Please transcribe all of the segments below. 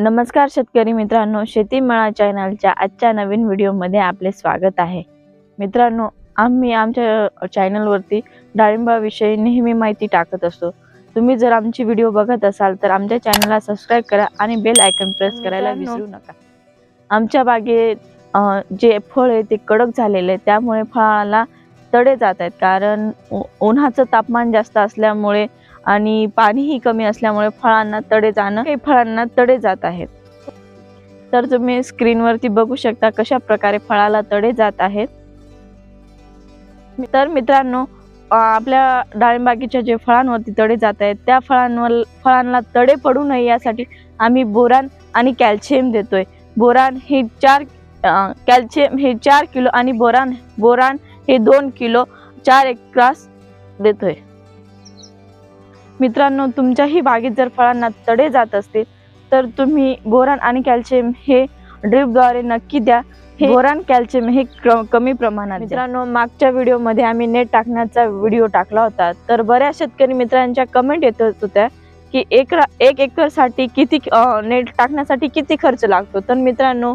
नमस्कार शेतकरी मित्रांनो शेती मळा चॅनलच्या आजच्या नवीन व्हिडिओमध्ये आपले स्वागत आहे. मित्रांनो आम्ही आमच्या चॅनलवरती डाळिंबाविषयी नेहमी माहिती टाकत असतो. तुम्ही जर आमची व्हिडिओ बघत असाल तर आमच्या चॅनलला सबस्क्राईब करा आणि बेल आयकन प्रेस करायला विसरू नका. आमच्या बागेत जे फळ आहे ते कडक झालेले आहे त्यामुळे फळाला तडे जात आहेत. कारण उन्हाचं तापमान जास्त असल्यामुळे आणि पाणीही कमी असल्यामुळे फळांना तडे जाणं काही फळांना तडे जात आहेत. तर तुम्ही स्क्रीनवरती बघू शकता कशा प्रकारे फळाला तडे जात आहेत. तर मित्रांनो आपल्या डाळिंबागीच्या जे फळांवरती तडे जात आहेत त्या फळांवर फळांना तडे पडू नये यासाठी आम्ही बोरान आणि कॅल्शियम देतोय. बोरान हे चार कॅल्शियम हे चार किलो आणि बोरान बोरान हे दोन किलो चार एकरास देतोय. मित्रांनो तुमच्याही बागेत जर फळांना तडे जात असतील तर तुम्ही बोरान आणि कॅल्शियम हे ड्रीपद्वारे नक्की द्या. हे बोरान कॅल्शियम हे कमी प्रमाणात. मित्रांनो मागच्या व्हिडिओमध्ये आम्ही नेट टाकण्याचा व्हिडिओ टाकला होता. तर बऱ्याच शेतकरी मित्रांच्या कमेंट येत होत्या की एक रा- एक एकरसाठी किती नेट टाकण्यासाठी किती खर्च लागतो? तर मित्रांनो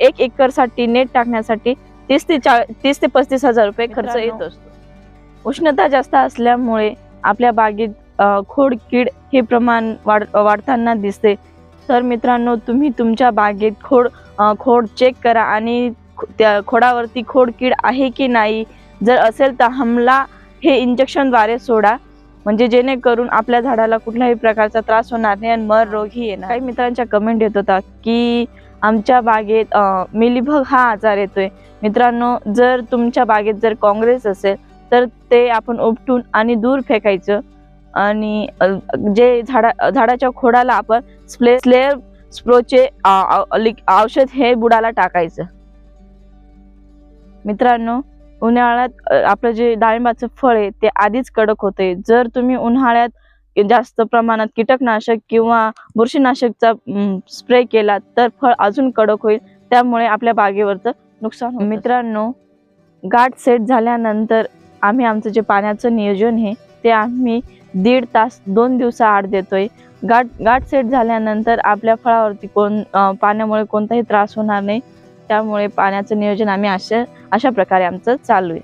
एक एकरसाठी नेट टाकण्यासाठी तीस ते चा तीस ते पस्तीस हजार रुपये खर्च येत असतो. उष्णता जास्त असल्यामुळे आपल्या बागेत खोड कीड हे प्रमाण वाढ वाढताना दिसते. तर मित्रांनो तुम्ही तुमच्या बागेत खोड खोड चेक करा आणि त्या खोडावरती खोड कीड आहे की नाही. जर असेल तर हमला हे इंजेक्शनद्वारे सोडा. म्हणजे जेणेकरून आपल्या झाडाला कुठल्याही प्रकारचा त्रास होणार नाही आणि मर रोगही येणार. काही मित्रांच्या कमेंट येत होता की आमच्या बागेत मिलीभग मिलीबग हा आजार येतोय. मित्रांनो जर तुमच्या बागेत जर काँग्रेस असेल तर ते आपण उपटून आणि दूर फेकायचं. आणि जे झाडा झाडाच्या खोडाला आपण स्प्ले स्लेअर स्प्रोचे औषध हे बुडाला टाकायचं. मित्रांनो उन्हाळ्यात आपलं जे डाळिंबाचं फळ आहे ते आधीच कडक होते जर तुम्ही उन्हाळ्यात जास्त प्रमाणात कीटकनाशक किंवा बुरशीनाशकचा स्प्रे केला तर फळ अजून कडक होईल. त्यामुळे आपल्या बागेवरचं नुकसान मित्रांनो गाठ सेट झाल्यानंतर आम्ही आमचं जे पाण्याचं नियोजन आहे ते आम्ही दीड तास दोन दिवसाआड आहे गाठ गाठ सेट झाल्यानंतर आपल्या फळावरती कोण पाण्यामुळे कोणताही त्रास होणार नाही. त्यामुळे पाण्याचं नियोजन आम्ही अशा अशा प्रकारे आमचं चालू आहे.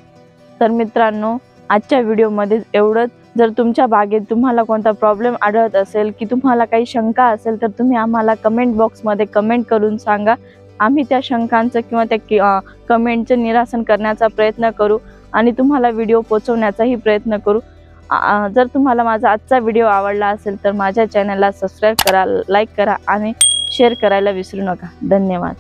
तर मित्रांनो आजच्या व्हिडिओमध्ये एवढंच. जर तुमच्या बागेत तुम्हाला कोणता प्रॉब्लेम आढळत असेल की तुम्हाला काही शंका असेल तर तुम्ही आम्हाला कमेंट बॉक्समध्ये कमेंट करून सांगा. आम्ही त्या शंकांचं किंवा त्या कमेंटचं निरासन करण्याचा प्रयत्न करू. आणि तुम्हाला व्हिडिओ पोचवण्याचाही प्रयत्न करू. जर तुम्हाला माझा आजचा व्हिडिओ आवडला असेल तर माझ्या चॅनलला सबस्क्राईब करा लाईक करा आणि शेअर करायला विसरू नका. धन्यवाद.